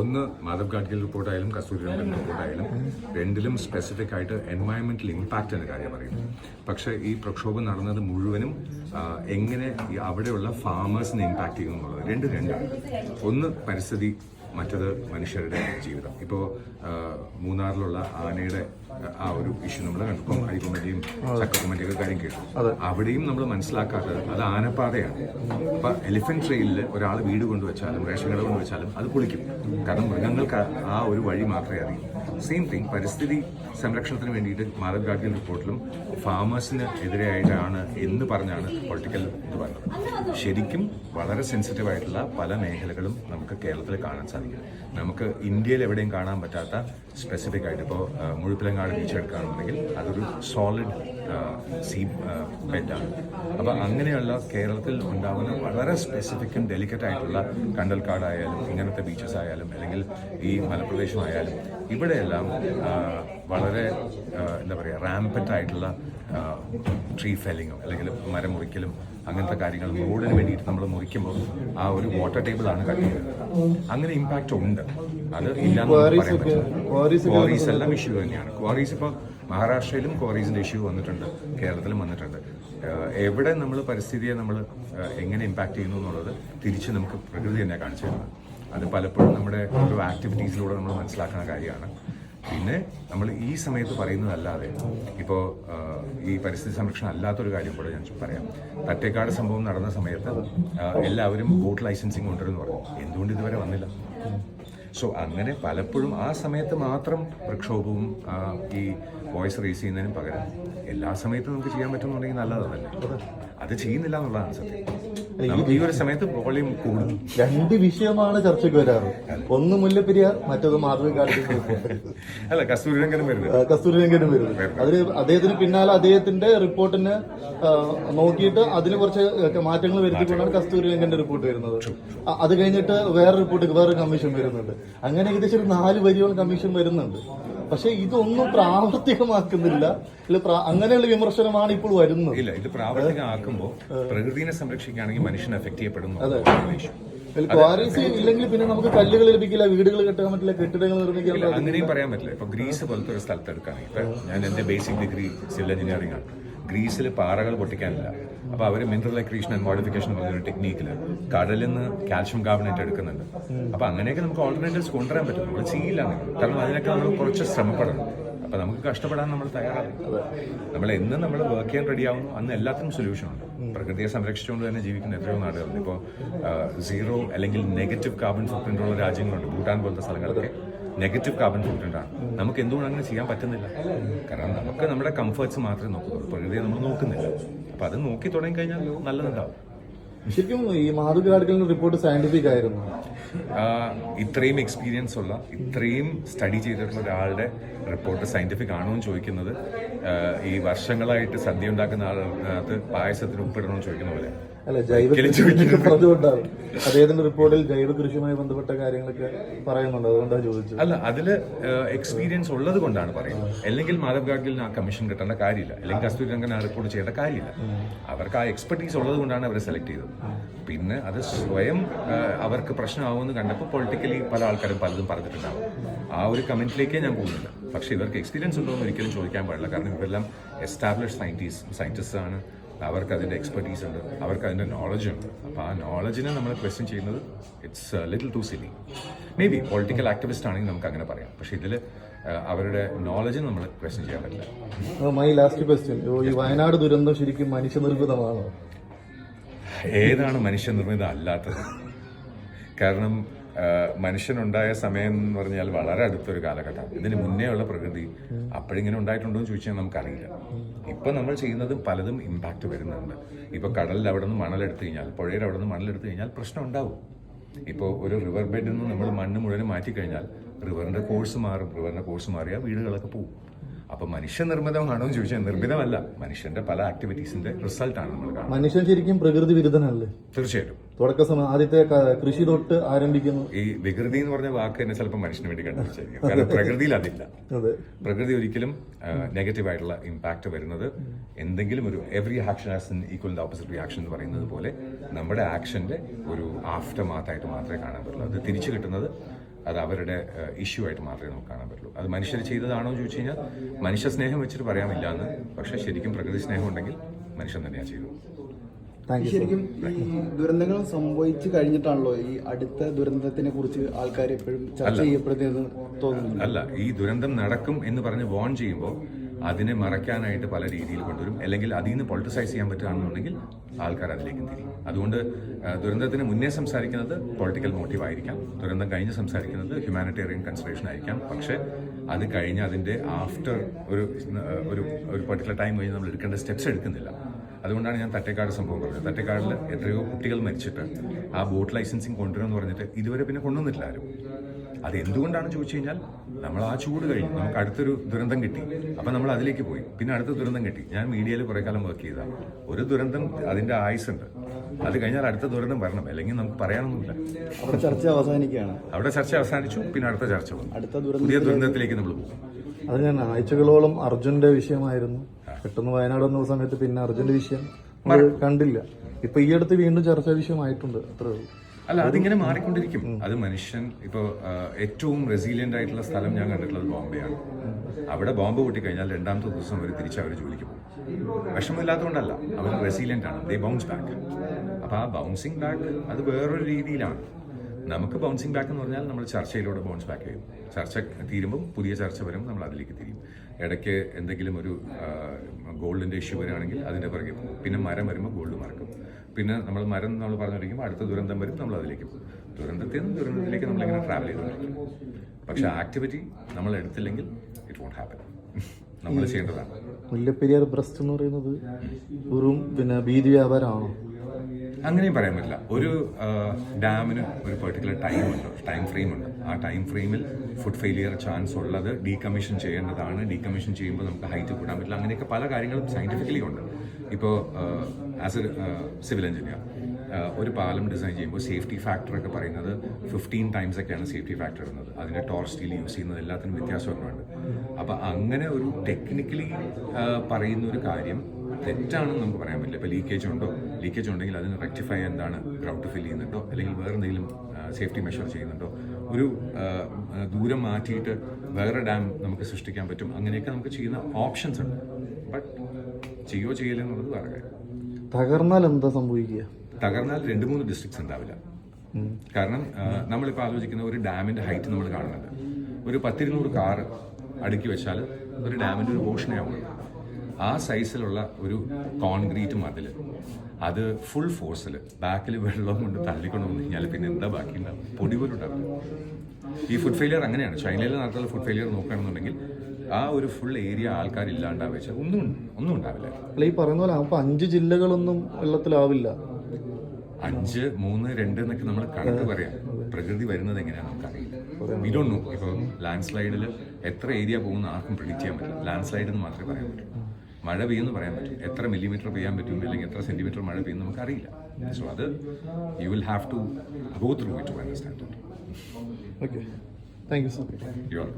ഒന്ന് മാധവ് ഗാഡ്ഗിൽ റിപ്പോർട്ടായാലും കസ്തൂരി രംഗൻ റിപ്പോർട്ടായാലും രണ്ടിലും സ്പെസിഫിക് ആയിട്ട് എൻവയൺമെന്റൽ ഇമ്പാക്റ്റ് എന്ന കാര്യം പറയുന്നു. പക്ഷേ ഈ പ്രക്ഷോഭം നടന്നത് മുഴുവനും എങ്ങനെ അവിടെയുള്ള ഫാമേഴ്സിനെ ഇമ്പാക്ട് ചെയ്യുന്നു എന്നുള്ളത്. രണ്ട് രണ്ടാണ്. ഒന്ന് പരിസ്ഥിതി മറ്റത് മനുഷ്യരുടെ ജീവിതം. ഇപ്പോൾ മൂന്നാറിലുള്ള ആനയുടെ ആ ഒരു ഇഷ്യൂ നമ്മൾ കണ്ടു. ഇപ്പം ചക്കക്കൊമ്പന്റെയും ഒക്കെ കാര്യം കേട്ടു. അവിടെയും നമ്മൾ മനസ്സിലാക്കാത്തത് അത് ആനപ്പാതയാണ്. അപ്പൊ എലിഫന്റ് ട്രെയിനിൽ ഒരാൾ വീട് കൊണ്ടുവച്ചാലും റേഷൻ കട കൊണ്ടുവച്ചാലും അത് കുളിക്കും കാരണം മൃഗങ്ങൾക്ക് ആ- ഒരു വഴി മാത്രമേ അറിയൂ. സെയിം തിങ് പരിസ്ഥിതി സംരക്ഷണത്തിന് വേണ്ടിയിട്ട് മാധവ് ഗാർഡിയൻ റിപ്പോർട്ടിലും ഫാമേഴ്സിന് എതിരെയായിട്ടാണ് എന്ന് പറഞ്ഞാണ് പൊളിറ്റിക്കൽ ഇത് പറഞ്ഞത്. ശരിക്കും വളരെ സെൻസിറ്റീവ് ആയിട്ടുള്ള പല മേഖലകളും നമുക്ക് കേരളത്തിൽ കാണാൻ സാധിക്കും. നമുക്ക് ഇന്ത്യയിൽ എവിടെയും കാണാൻ പറ്റാത്ത സ്പെസിഫിക് ആയിട്ട് ഇപ്പോൾ മുഴുപ്പിലങ്ങാട് ബീച്ച് എടുക്കുകയാണെന്നുണ്ടെങ്കിൽ അതൊരു സോളിഡ് സീ ബെഡാണ് അപ്പോൾ അങ്ങനെയുള്ള കേരളത്തിൽ ഉണ്ടാകുന്ന വളരെ സ്പെസിഫിക്കും ഡെലിക്കറ്റ് ആയിട്ടുള്ള കണ്ടൽക്കാടായാലും ഇങ്ങനത്തെ ബീച്ചസ് ആയാലും അല്ലെങ്കിൽ ഈ മലപ്രദേശമായാലും ഇവിടെയെല്ലാം വളരെ എന്താ പറയുക റാമ്പറ്റ് ആയിട്ടുള്ള ട്രീ ഫെല്ലിങ്ങും അല്ലെങ്കിൽ മരം മുറിക്കലും അങ്ങനത്തെ കാര്യങ്ങൾ റോഡിന് വേണ്ടിയിട്ട് നമ്മൾ മുറിക്കുമ്പോൾ ആ ഒരു വാട്ടർ ടേബിളാണ് കട്ട് ചെയ്യുന്നത് അങ്ങനെ ഇമ്പാക്റ്റ് ഉണ്ട്. അത് ഇല്ലാന്ന് നമുക്ക് പറയാൻ പറ്റില്ല. ക്വാറീസ് എല്ലാം ഇഷ്യൂ തന്നെയാണ്. ക്വാറീസ് ഇപ്പോൾ മഹാരാഷ്ട്രയിലും ക്വാറീസിന്റെ ഇഷ്യൂ വന്നിട്ടുണ്ട്. കേരളത്തിലും വന്നിട്ടുണ്ട്. എവിടെ നമ്മൾ പരിസ്ഥിതിയെ നമ്മൾ എങ്ങനെ ഇമ്പാക്ട് ചെയ്യുന്നു എന്നുള്ളത് തിരിച്ച് നമുക്ക് പ്രകൃതി തന്നെ കാണിച്ചു തരുന്നത് അത് പലപ്പോഴും നമ്മുടെ ഓരോ ആക്ടിവിറ്റീസിലൂടെ നമ്മൾ മനസ്സിലാക്കുന്ന കാര്യമാണ്. പിന്നെ നമ്മൾ ഈ സമയത്ത് പറയുന്നതല്ലാതെ ഇപ്പോൾ ഈ പരിസ്ഥിതി സംരക്ഷണം അല്ലാത്തൊരു കാര്യം കൂടെ ഞാൻ പറയാം. തട്ടേക്കാട് സംഭവം നടന്ന സമയത്ത് എല്ലാവരും ബോട്ട് ലൈസൻസിങ് കൊണ്ടുവരുമെന്ന് പറഞ്ഞു. എന്തുകൊണ്ട് ഇതുവരെ വന്നില്ല? സോ അങ്ങനെ പലപ്പോഴും ആ സമയത്ത് മാത്രം പ്രക്ഷോഭവും ഈ വോയിസ് റേസ് ചെയ്യുന്നതിനും പകരം എല്ലാ സമയത്തും നമുക്ക് ചെയ്യാൻ പറ്റുന്നുണ്ടെങ്കിൽ നല്ലതല്ലേ അത് ചെയ്യുന്നില്ല എന്നുള്ളതാണ് സത്യം. നമുക്ക് ഈ ഒരു സമയത്ത് വോളിയം കൂടും. രണ്ട് വിഷയമാണ് ചർച്ചയ്ക്ക് വരാറ്. ഒന്ന് മുല്ലപ്പെരിയാർ മറ്റത് മാധവി കാർത്തിക് അല്ല കസ്തൂരി രംഗനും വരുന്നത് കസ്തൂരി രംഗനും വരുന്നത് അതിന് അദ്ദേഹത്തിന് പിന്നാലെ അദ്ദേഹത്തിന്റെ റിപ്പോർട്ടിന് നോക്കിയിട്ട് അതിന് കുറച്ച് മാറ്റങ്ങൾ വരുത്തിക്കൊണ്ടാണ് കസ്തൂരി രംഗന്റെ റിപ്പോർട്ട് വരുന്നത്. അത് കഴിഞ്ഞിട്ട് വേറെ റിപ്പോർട്ട് വേറെ കമ്മീഷൻ വരുന്നുണ്ട്. അങ്ങനെ ഏകദേശം ഒരു നാല് വരിയോളം കമ്മീഷൻ വരുന്നുണ്ട്. പക്ഷേ ഇതൊന്നും പ്രാവർത്തികമാക്കുന്നില്ല. അങ്ങനെയുള്ള വിമർശനമാണ് ഇപ്പോൾ വരുന്നത്. ഇല്ല ഇത് പ്രാവർത്തികമാക്കുമ്പോൾ പ്രകൃതിനെ സംരക്ഷിക്കുകയാണെങ്കിൽ മനുഷ്യനെ എഫക്ട് ചെയ്യപ്പെടുന്നു. ക്വാറീസ് ഇല്ലെങ്കിൽ പിന്നെ നമുക്ക് കല്ലുകൾ ലഭിക്കില്ല വീടുകൾ കെട്ടാൻ പറ്റില്ല കെട്ടിടങ്ങൾ നിർമ്മിക്കാൻ അങ്ങനെയും പറയാൻ പറ്റില്ല. ഇപ്പൊ ഗ്രീസ് പോലത്തെ ഒരു സ്ഥലത്ത് എടുക്കുകയാണെങ്കിൽ ഞാൻ എന്റെ ബേസിക് ഡിഗ്രി സിവിൽ എഞ്ചിനീയറിംഗ് ആണ്. ഗ്രീസിൽ പാറകൾ പൊട്ടിക്കാനില്ല. അപ്പൊ അവർ മിനറൽ അക്രീഷൻ ആൻഡ് മോഡിഫിക്കേഷൻ എന്നൊരു ടെക്നീക്കിൽ കടലിൽ നിന്ന് കാൽഷ്യം കാർബണേറ്റ് എടുക്കുന്നുണ്ട്. അപ്പൊ അങ്ങനെയൊക്കെ നമുക്ക് ഓൾട്ടർനേറ്റീവ്സ് കൊണ്ടുവരാൻ പറ്റും. നമ്മൾ ചെയ്യില്ല. കാരണം അതിനൊക്കെ നമ്മൾ കുറച്ച് ശ്രമപ്പെടണം. അപ്പൊ നമുക്ക് കഷ്ടപ്പെടാൻ നമ്മൾ തയ്യാറാണ്. നമ്മൾ എന്ന് നമ്മൾ വർക്ക് ചെയ്യാൻ റെഡി ആവുന്നു. അന്ന് എല്ലാത്തിനും സൊല്യൂഷൻ ഉണ്ട്. പ്രകൃതിയെ സംരക്ഷിച്ചുകൊണ്ട് തന്നെ ജീവിക്കുന്ന എത്രയോ നാടുകളുണ്ട്. ഇപ്പോൾ സീറോ അല്ലെങ്കിൽ നെഗറ്റീവ് കാർബൺ ഫുട്പ്രിന്റ് ഉള്ള രാജ്യങ്ങളുണ്ട്. ഭൂട്ടാൻ പോലത്തെ സ്ഥലങ്ങളൊക്കെ. നെഗറ്റീവ് കാർബൺ ഫുട്പ്രിന്റ് ആണ്. നമുക്ക് എന്തുകൊണ്ട് അങ്ങനെ ചെയ്യാൻ പറ്റുന്നില്ല? കാരണം നമുക്ക് നമ്മുടെ കംഫർട്ട്സ് മാത്രമേ നോക്കുന്നുള്ളൂ. പ്രകൃതിയെ നമ്മൾ നോക്കുന്നില്ല. അപ്പൊ അത് നോക്കി തുടങ്ങി കഴിഞ്ഞാൽ നല്ലതുണ്ടാവും. ശരിക്കും ഈ കാർത്തിക് റിപ്പോർട്ട് സയന്റിഫിക് ആയിരുന്നു. ഇത്രയും എക്സ്പീരിയൻസ് ഉള്ള ഇത്രയും സ്റ്റഡി ചെയ്തിട്ടുള്ള ഒരാളുടെ റിപ്പോർട്ട് സയന്റിഫിക് ആണോ എന്ന് ചോദിക്കുന്നത് ഈ വർഷങ്ങളായിട്ട് സദ്യ ഉണ്ടാക്കുന്ന ആളിനകത്ത് പായസത്തിന് ഉപ്പിടണമെന്ന് ചോദിക്കുന്ന പോലെ അല്ല ജൈവ കൃഷി. പറഞ്ഞുകൊണ്ടാണ് അദ്ദേഹത്തിന്റെ റിപ്പോർട്ടിൽ ജൈവ കൃഷിയുമായി ബന്ധപ്പെട്ട കാര്യങ്ങളൊക്കെ പറയുന്നുണ്ട്. അതുകൊണ്ടാണ് ചോദിച്ചത്. അല്ല അതിൽ എക്സ്പീരിയൻസ് ഉള്ളത് കൊണ്ടാണ് പറയുന്നത്. അല്ലെങ്കിൽ മാധവ് ഗാഡ്ഗിലിന് ആ കമ്മീഷൻ കിട്ടേണ്ട കാര്യമില്ല. അല്ലെങ്കിൽ കസ്തൂരി രംഗൻ ആ റിപ്പോർട്ട് ചെയ്യേണ്ട കാര്യമില്ല. അവർക്ക് ആ എക്സ്പെർട്ടീസ് ഉള്ളത് കൊണ്ടാണ് അവരെ സെലക്ട് ചെയ്തത്. പിന്നെ അത് സ്വയം അവർക്ക് പ്രശ്നമാവുമെന്ന് കണ്ടപ്പോൾ പൊളിറ്റിക്കലി പല ആൾക്കാരും പലതും പറഞ്ഞിട്ടുണ്ടാവും. ആ ഒരു കമന്റിലേക്കേ ഞാൻ പോകുന്നില്ല. പക്ഷേ ഇവർക്ക് എക്സ്പീരിയൻസ് ഉണ്ടോ എന്ന് ഒരിക്കലും ചോദിക്കാൻ പാടില്ല. കാരണം ഇവരെല്ലാം എസ്റ്റാബ്ലിഷ് സയന്റിസ്റ്റ് സയന്റിസ്റ്റ് ആണ്. അവർക്ക് അതിന്റെ എക്സ്പെർട്ടീസ് ഉണ്ട് അവർക്ക് അതിന്റെ നോളജ് ഉണ്ട്. അപ്പോൾ ആ നോളജിനെ നമ്മൾ ക്വസ്റ്റ്യൻ ചെയ്യുന്നത് it's little too silly maybe political activist ആണെങ്കിൽ നമുക്ക് അങ്ങനെ പറയാം. പക്ഷെ ഇതിൽ അവരുടെ നോളജിന് നമ്മൾ ക്വസ്റ്റ്യൻ ചെയ്യാൻ പറ്റില്ല. മൈ ലാസ്റ്റ് ക്വസ്റ്റ്യൻ ഈ വയനാട് ദുരന്തം ശരിക്കും മനുഷ്യനിർമ്മിതമാണോ? ഏതാണ് മനുഷ്യനിർമ്മിതം അല്ലാത്തത് കാരണം മനുഷ്യനുണ്ടായ സമയം എന്ന് പറഞ്ഞാൽ വളരെ അടുത്തൊരു കാലഘട്ടം ഇതിന് മുന്നേ ഉള്ള പ്രകൃതി അപ്പോഴിങ്ങനെ ഉണ്ടായിട്ടുണ്ടോ എന്ന് ചോദിച്ചാൽ നമുക്കറിയില്ല. ഇപ്പൊ നമ്മൾ ചെയ്യുന്നതും പലതും ഇമ്പാക്റ്റ് വരുന്നുണ്ട്. ഇപ്പൊ കടലിൽ അവിടെ നിന്ന് മണലെടുത്തു കഴിഞ്ഞാൽ പുഴയിൽ അവിടെ നിന്ന് മണലെടുത്തു കഴിഞ്ഞാൽ പ്രശ്നം ഉണ്ടാവും. ഇപ്പോൾ ഒരു റിവർ ബെഡിൽ നിന്ന് നമ്മൾ മണ്ണ് മുഴുവൻ മാറ്റി കഴിഞ്ഞാൽ റിവറിന്റെ കോഴ്സ് മാറും. റിവറിന്റെ കോഴ്സ് മാറിയാൽ വീടുകളൊക്കെ പോകും അപ്പൊ മനുഷ്യ നിർമ്മിതമാണോ എന്ന് ചോദിച്ചാൽ നിർമ്മിതമല്ല. മനുഷ്യന്റെ പല ആക്ടിവിറ്റീസിന്റെ റിസൾട്ടാണ് നമ്മൾ കാണുന്നത്. മനുഷ്യൻ ശരിക്കും പ്രകൃതി വിരുദ്ധനല്ലേ? തീർച്ചയായിട്ടും. തുടക്ക സമയം ആദ്യത്തെ കൃഷി തൊട്ട് ആരംഭിക്കുന്നു. ഈ വികൃതി എന്ന് പറഞ്ഞ വാക്ക് തന്നെ ചിലപ്പോൾ മനുഷ്യന് വേണ്ടി കണ്ടുപിടിച്ചായിരിക്കും. കാരണം പ്രകൃതിയിൽ അതില്ല അതെ. പ്രകൃതി ഒരിക്കലും നെഗറ്റീവ് ആയിട്ടുള്ള ഇമ്പാക്ട് വരുന്നത് എന്തെങ്കിലും ഒരു every action as in equal the opposite reaction എന്ന് പറയുന്നത് പോലെ നമ്മുടെ ആക്ഷന്റെ ഒരു ആഫ്റ്റർ മാത്തായിട്ട് മാത്രമേ കാണാൻ പറ്റുള്ളൂ. അത് തിരിച്ചു കിട്ടുന്നത് അത് അവരുടെ ഇഷ്യൂ ആയിട്ട് മാത്രമേ നമുക്ക് കാണാൻ പറ്റുള്ളൂ. അത് മനുഷ്യർ ചെയ്തതാണോ എന്ന് ചോദിച്ചു കഴിഞ്ഞാൽ മനുഷ്യ സ്നേഹം വെച്ചിട്ട് പറയാമില്ല എന്ന് പക്ഷേ ശരിക്കും പ്രകൃതി സ്നേഹം ഉണ്ടെങ്കിൽ മനുഷ്യൻ തന്നെയാണ് ചെയ്തത്. ശരിക്കും ഈ ദുരന്തങ്ങൾ സംഭവിച്ചു കഴിഞ്ഞിട്ടാണല്ലോ ഈ അടുത്ത ദുരന്തത്തിനെ കുറിച്ച് ആൾക്കാർ എപ്പോഴും ചർച്ച ചെയ്യപ്പെടുന്നതെന്ന് തോന്നുന്നു അല്ല ഈ ദുരന്തം നടക്കും എന്ന് പറഞ്ഞ് വോൺ ചെയ്യുമ്പോൾ അതിനെ മറയ്ക്കാനായിട്ട് പല രീതിയിൽ കൊണ്ടുവരും. അല്ലെങ്കിൽ അതിൽ നിന്ന് പൊളിറ്റിസൈസ് ചെയ്യാൻ പറ്റുകയാണെന്നുണ്ടെങ്കിൽ ആൾക്കാർ അതിലേക്ക് തിരിയും. അതുകൊണ്ട് ദുരന്തത്തിന് മുന്നേ സംസാരിക്കുന്നത് പൊളിറ്റിക്കൽ മോട്ടീവ് ആയിരിക്കാം. ദുരന്തം കഴിഞ്ഞ് സംസാരിക്കുന്നത് ഹ്യൂമാനിറ്റേറിയൻ കൺസിഡറേഷൻ ആയിരിക്കാം. പക്ഷേ അത് കഴിഞ്ഞ് അതിന്റെ ആഫ്റ്റർ ഒരു ഒരു ഒരു പെർട്ടിക്കുലർ ടൈം കഴിഞ്ഞ് നമ്മൾ എടുക്കേണ്ട സ്റ്റെപ്സ് എടുക്കുന്നില്ല. അതുകൊണ്ടാണ് ഞാൻ തട്ടേക്കാട് സംഭവം പറഞ്ഞത്. തട്ടേക്കാടിൽ എത്രയോ കുട്ടികൾ മരിച്ചിട്ട് ആ ബോട്ട് ലൈസൻസിങ് കൊണ്ടുവരുമെന്ന് പറഞ്ഞിട്ട് ഇതുവരെ പിന്നെ കൊണ്ടുവന്നിട്ടില്ല ആരും. അത് എന്തുകൊണ്ടാണെന്ന് ചോദിച്ചു കഴിഞ്ഞാൽ നമ്മൾ ആ ചൂട് കഴിഞ്ഞു. നമുക്ക് അടുത്തൊരു ദുരന്തം കിട്ടി. അപ്പം നമ്മൾ അതിലേക്ക് പോയി. പിന്നെ അടുത്ത ദുരന്തം കിട്ടി. ഞാൻ മീഡിയയിൽ കുറേ കാലം വർക്ക് ചെയ്താൽ ഒരു ദുരന്തം അതിന്റെ ആയുസുണ്ട്. അത് കഴിഞ്ഞാൽ അടുത്ത ദുരന്തം വരണം. അല്ലെങ്കിൽ നമുക്ക് പറയാനൊന്നുമില്ല. അവിടെ ചർച്ച അവസാനിക്കുകയാണ്. അവിടെ ചർച്ച അവസാനിച്ചു. പിന്നെ അടുത്ത ചർച്ച വന്നു. അടുത്ത പുതിയ ദുരന്തത്തിലേക്ക് നമ്മൾ പോകും. അത് ഞാൻ ആഴ്ചകളോളം അർജുന്റെ വിഷയമായിരുന്നു. പെട്ടെന്ന് വയനാട് വന്ന സമയത്ത് പിന്നെ അർജുന്റെ വിഷയം. കണ്ടില്ല. ഇപ്പൊ ഈ അടുത്ത് വീണ്ടും ചർച്ചാ വിഷയമായിട്ടുണ്ട്. അത്രേ ഉള്ളൂ. അല്ല അതിങ്ങനെ മാറിക്കൊണ്ടിരിക്കും. അത് മനുഷ്യൻ ഇപ്പോൾ ഏറ്റവും റെസീലിയന്റ് ആയിട്ടുള്ള സ്ഥലം ഞാൻ കണ്ടിട്ടുള്ളത് ബോംബെയാണ്. അവിടെ ബോംബ് പൊട്ടിക്കഴിഞ്ഞാൽ രണ്ടാമത്തെ ദിവസം അവർ തിരിച്ച് അവർ ജോലിക്ക് പോകും. വിഷമമില്ലാത്തതുകൊണ്ടല്ല അവർ റെസീലിയന്റ് ആണ്. ദേ ബൗൺസ് ബാക്ക് അപ്പോൾ ആ ബൗൺസിങ് ബാക്ക് അത് വേറൊരു രീതിയിലാണ്. നമുക്ക് ബൗൺസിങ് ബാക്ക് എന്ന് പറഞ്ഞാൽ നമ്മൾ ചർച്ചയിലൂടെ ബൗൺസ് ബാക്ക് ചെയ്യും. ചർച്ച തീരുമ്പം പുതിയ ചർച്ച വരുമ്പോൾ നമ്മൾ അതിലേക്ക് തിരിയും. ഇടയ്ക്ക് എന്തെങ്കിലും ഒരു ഗോൾഡിന്റെ ഇഷ്യൂ വരികയാണെങ്കിൽ അതിന്റെ പുറകെ പോകും. പിന്നെ മരം വരുമ്പോൾ ഗോൾഡ് മറക്കും. പിന്നെ നമ്മൾ മരം നമ്മൾ പറഞ്ഞിരിക്കുമ്പോൾ അടുത്ത ദുരന്തം വരും നമ്മൾ അതിലേക്ക് പോകും. ദുരന്തത്തിൽ നിന്ന് ദുരന്തത്തിലേക്ക് നമ്മളിങ്ങനെ ട്രാവൽ ചെയ്ത് പക്ഷേ ആക്ടിവിറ്റി നമ്മൾ എടുത്തില്ലെങ്കിൽ ഇറ്റ് വോണ്ട് ഹാപ്പൻ നമ്മൾ ചെയ്യേണ്ടതാണ്. മുല്ലപ്പെരിയാർ ബ്രസ്റ്റ് എന്ന് പറയുന്നത് വെറും പിന്നെ ഭീതി വ്യാപാരമാണോ? അങ്ങനെയും പറയാൻ പറ്റില്ല. ഒരു ഡാമിന് ഒരു പെർട്ടിക്കുലർ ടൈം ഉണ്ട് ടൈം ഫ്രെയിം ഉണ്ട്. ആ ടൈം ഫ്രെയിമിൽ ഫുഡ് ഫെയിലിയർ ചാൻസ് ഉള്ളത് ഡീകമ്മീഷൻ ചെയ്യേണ്ടതാണ്. ഡീകമ്മീഷൻ ചെയ്യുമ്പോൾ നമുക്ക് ഹൈറ്റ് കൂടാൻ പറ്റില്ല. അങ്ങനെയൊക്കെ പല കാര്യങ്ങളും സയന്റിഫിക്കലി ഉണ്ട്. ഇപ്പോൾ ആസ് എ സിവിൽ എഞ്ചിനീയർ ഒരു പാലം ഡിസൈൻ ചെയ്യുമ്പോൾ സേഫ്റ്റി ഫാക്ടറൊക്കെ പറയുന്നത് ഫിഫ്റ്റീൻ ടൈംസ് ഒക്കെയാണ് സേഫ്റ്റി ഫാക്ടർ വരുന്നത് അതിന്റെ ടോർ സ്റ്റീൽ യൂസ് ചെയ്യുന്നത് എല്ലാത്തിനും വ്യത്യാസമൊക്കെയുണ്ട് അപ്പോൾ അങ്ങനെ ഒരു ടെക്നിക്കലി പറയുന്ന ഒരു കാര്യം തെറ്റാണെന്ന് നമുക്ക് പറയാൻ പറ്റില്ല. ഇപ്പോൾ ലീക്കേജ് ഉണ്ടോ? ലീക്കേജ് ഉണ്ടെങ്കിൽ അതിന് റെക്ടിഫൈ എന്താണ്? ഗ്രൗണ്ട് ഫിൽ ചെയ്യുന്നുണ്ടോ? അല്ലെങ്കിൽ വേറെ എന്തെങ്കിലും സേഫ്റ്റി മെഷർ ചെയ്യുന്നുണ്ടോ? ഒരു ദൂരം മാറ്റിയിട്ട് വേറെ ഡാം നമുക്ക് സൃഷ്ടിക്കാൻ പറ്റും. അങ്ങനെയൊക്കെ നമുക്ക് ചെയ്യുന്ന ഓപ്ഷൻസ് ഉണ്ട്. ബട്ട് ചെയ്യോ ചെയ്യില്ല എന്നുള്ളത് വേറെ കാര്യം. തകർന്നാൽ എന്താ സംഭവിക്കുക? തകർന്നാൽ രണ്ട് മൂന്ന് ഡിസ്ട്രിക്ട്സ് ഉണ്ടാവില്ല. കാരണം നമ്മളിപ്പോൾ ആലോചിക്കുന്ന ഒരു ഡാമിന്റെ ഹൈറ്റ് നമ്മൾ കാണുന്നുണ്ട്. ഒരു പത്തിരുന്നൂറ് കാറ് അടുക്കി വെച്ചാൽ ഒരു ഡാമിന്റെ ഒരു പോർഷനേ ആവുള്ളൂ. ആ സൈസിലുള്ള ഒരു കോൺക്രീറ്റ് മതിൽ അത് ഫുൾ ഫോഴ്സിൽ ബാക്കിൽ വെള്ളം കൊണ്ട് തള്ളിക്കൊണ്ട് വന്നു കഴിഞ്ഞാൽ പിന്നെ എന്താ ബാക്കി ഉണ്ടാവും പൊടി പോലും ഉണ്ടാവില്ല. ഈ ഫുഡ് ഫെയിലിയർ അങ്ങനെയാണ്. ചൈനയിൽ നടത്തുന്ന ഫുഡ് ഫെയിലിയർ നോക്കുകയാണെന്നുണ്ടെങ്കിൽ ആ ഒരു ഫുൾ ഏരിയ ആൾക്കാർ ഇല്ലാണ്ടാവുക വെച്ചാൽ ഒന്നും ഒന്നും ഉണ്ടാവില്ല. അല്ല ഈ പറയുന്ന പോലെ അപ്പൊ അഞ്ച് ജില്ലകളൊന്നും വെള്ളത്തിലാവില്ല. അഞ്ച് മൂന്ന് രണ്ട് എന്നൊക്കെ നമ്മൾ കണക്ക് പറയാം. പ്രകൃതി വരുന്നത് എങ്ങനെയാണ് നമുക്കറിയില്ല. വി ഡോണ്ട് നോ ഇപ്പോൾ ലാൻഡ് സ്ലൈഡിൽ എത്ര ഏരിയ പോകുന്ന ആർക്കും പ്രിഡിക്റ്റ് ചെയ്യാൻ പറ്റില്ല. ലാൻഡ് സ്ലൈഡ് എന്ന് മാത്രമേ പറയാൻ പറ്റൂ. മഴ പെയ്യുമെന്ന് പറയാൻ പറ്റും. എത്ര മില്ലിമീറ്റർ പെയ്യാൻ പറ്റും അല്ലെങ്കിൽ എത്ര സെന്റിമീറ്റർ മഴ പെയ്യുന്ന നമുക്ക് അറിയില്ല സോ അത് you will have to go through it to understand okay thank you sir you are